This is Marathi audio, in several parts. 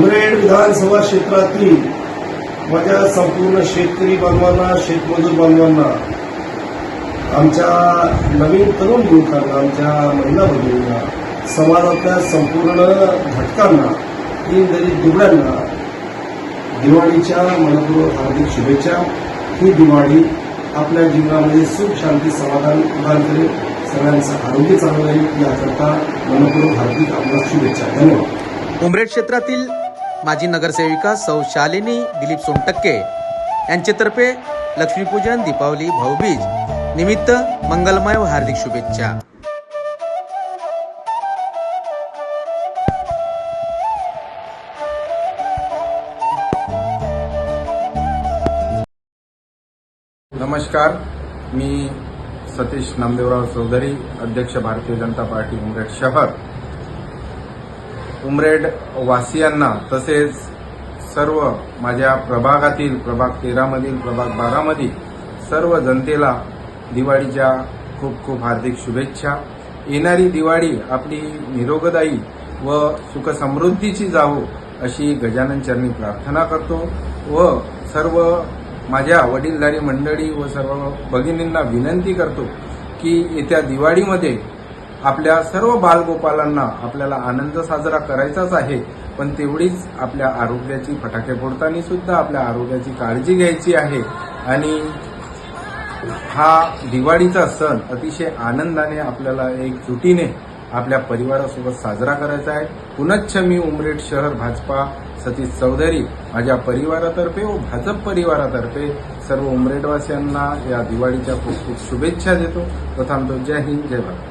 उमरेड विधानसभा क्षेत्रातील माझ्या संपूर्ण शेतकरी बांधवांना शेतमजूर बांधवांना आमच्या नवीन तरुण युवकांना आमच्या महिला भगिनींना समाजातल्या संपूर्ण घटकांना दलित दुबळ्यांना दिवाळीच्या मनपूर्वक हार्दिक शुभेच्छा. ही दिवाळी आपल्या जीवनामध्ये सुख शांती समाधान प्रदान करेल. सगळ्यांचं आरोग्य चांगलं राहील. याकरता मनपूर्वक हार्दिक आपल्या शुभेच्छा. धन्यवाद. उमरेड क्षेत्रातील माजी नगरसेविका सौ शालिनी दिलीप सोनटक्के. यांच्यातर्फे लक्ष्मीपूजन दीपावली भाऊबीज निमित्त मंगलमय व हार्दिक शुभेच्छा. नमस्कार. मी सतीश नामदेवराव चौधरी अध्यक्ष भारतीय जनता पार्टी उमरेड शहर. उमरेड वासियांना तसेच सर्व माझ्या प्रभागातील प्रभाग तेरामधील प्रभाग बारामधील सर्व जनतेला दिवाळीच्या खूप खूप हार्दिक शुभेच्छा. येणारी दिवाळी आपली निरोगदायी व सुखसमृद्धीची जावो अशी गजानन चरणी प्रार्थना करतो व सर्व माझ्या वडीलधारी मंडळी व सर्व भगिनींना विनंती करतो की येत्या दिवाळीमध्ये आपल्या सर्व बालगोपालांना आपल्याला आनंद साजरा करायचाच आहे पण तेवढीच आपल्या आरोग्याची फटाके फोडताना सुद्धा आपल्या आरोग्याची काळजी घ्यायची आहे. आणि हा दिवाळीचा सण अतिशय आनंदाने आपल्याला एकजुटीने आपल्या परिवारासोबत साजरा करायचा आहे. पुनच्छ मी उमरेड शहर भाजपा सतीश चौधरी माझ्या परिवारातर्फे व भाजप परिवारातर्फे सर्व उमरेडवासियांना या दिवाळीच्या खूप खूप शुभेच्छा देतो. प्रथम जय हिंद जय भारत.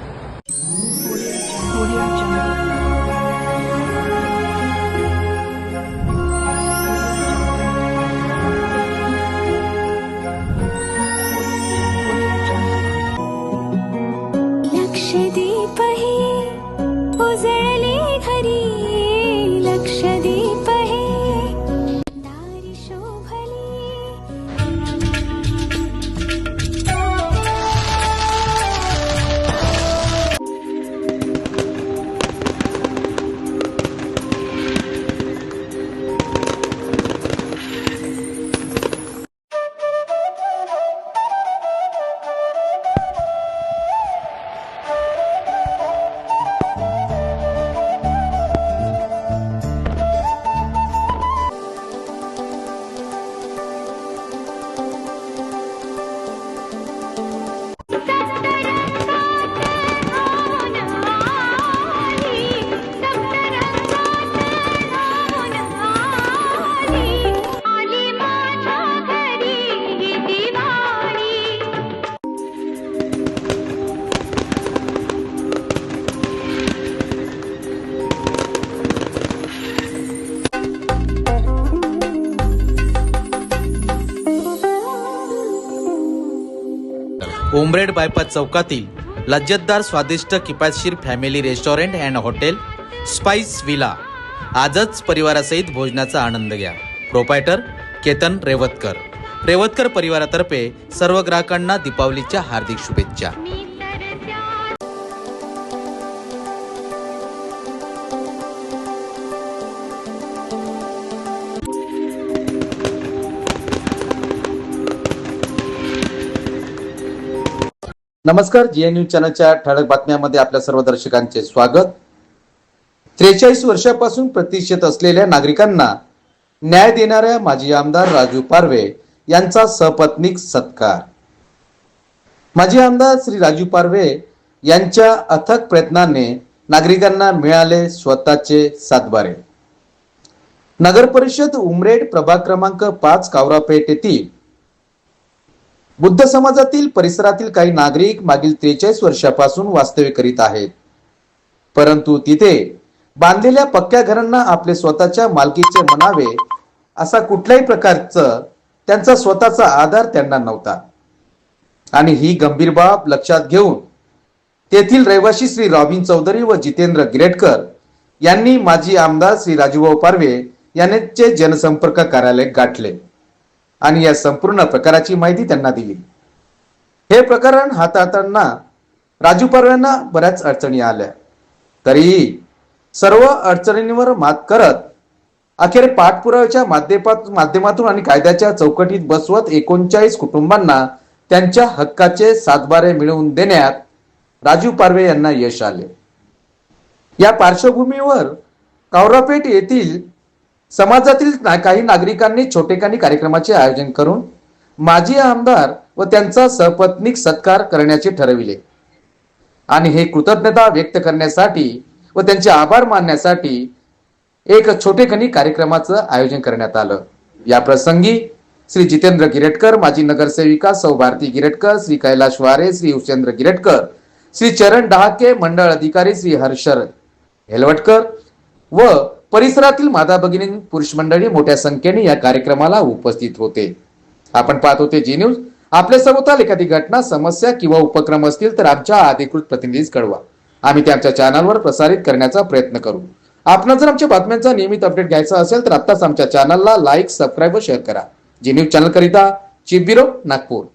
कोंबरेड बायपास चौकातील लज्जतदार स्वादिष्ट किफायतशीर family restaurant and hotel spice villa. आजच परिवारासहित भोजनाचा आनंद घ्या. प्रोपायटर केतन रेवतकर. रेवतकर परिवारातर्फे सर्व ग्राहकांना दीपावलीच्या हार्दिक शुभेच्छा. नमस्कार जीएन न्यूज चॅनलच्या ठळक बातम्यामध्ये आपल्या सर्व दर्शकांचे स्वागत. त्रेचाळीस वर्षापासून प्रतीक्षेत असलेल्या नागरिकांना न्याय देणाऱ्या माजी आमदार राजू पारवे यांचा सपत्नीक सत्कार. माजी आमदार श्री राजू पारवे यांच्या अथक प्रयत्नाने नागरिकांना मिळाले स्वतःचे सातबारे. नगर परिषद उमरेड प्रभाग क्रमांक पाच कावरापेठ येथील बुद्ध समाजातील परिसरातील काही नागरिक मागील त्रेचाळीस वर्षापासून वास्तव्य करीत आहेत. परंतु तिथे बांधलेल्या पक्क्या घरांना आपले स्वतःच्या मालकीचे म्हणावे असा कुठल्याही प्रकारचं त्यांचा स्वतःचा आधार त्यांना नव्हता. आणि ही गंभीर बाब लक्षात घेऊन तेथील रहिवासी श्री रॉबिन चौधरी व जितेंद्र गिरेटकर यांनी माजी आमदार श्री राजूभाऊ पारवे यांचे जनसंपर्क कार्यालय गाठले. आणि या संपूर्ण प्रकाराची माहिती त्यांना दिली. हे प्रकरण हाताळताना राजू पारव्यांना बऱ्याच अडचणी आल्या. तरीही सर्व अडचणींवर मात करत अखेर पाठपुराव्याच्या माध्यमातून आणि कायद्याच्या चौकटीत बसवत एकोणचाळीस कुटुंबांना त्यांच्या हक्काचे सातबारे मिळवून देण्यात राजू पारवे यांना यश आले. या पार्श्वभूमीवर कावरापेठ येथील समाजातील काही नागरिकांनी छोटेखानी कार्यक्रमाचे आयोजन करून माजी आमदार व त्यांचा सपत्नीक सत्कार करण्याचे ठरविले. आणि हे कृतज्ञता व्यक्त करण्यासाठी व त्यांचे आभार मानण्यासाठी एक छोटेखानी कार्यक्रमाचं आयोजन करण्यात आलं. या प्रसंगी श्री जितेंद्र गिरटकर माजी नगरसेविका सौ भारती गिरेटकर श्री कैलाश वारे श्री उशेंद्र गिरेटकर श्री चरण डहाके मंडळ अधिकारी श्री हर्षर हेलवटकर व परिसरातील माता भगिनी पुरुष मंडळी मोठ्या संख्येने या कार्यक्रमाला उपस्थित होते. आपण पाहत होते जी न्यूज आपल्या सभोवताल एखादी घटना समस्या किंवा उपक्रम असतील तर आमच्या अधिकृत प्रतिनिधीस कळवा. आम्ही ते आमच्या चॅनलवर प्रसारित करण्याचा प्रयत्न करू. आपण जर आमच्या बातम्यांचा नियमित अपडेट घ्यायचा असेल तर आत्ताच आमच्या चॅनलला लाईक सबस्क्राईब व शेअर करा. जी न्यूज चॅनल करिता चिप ब्युरो नागपूर.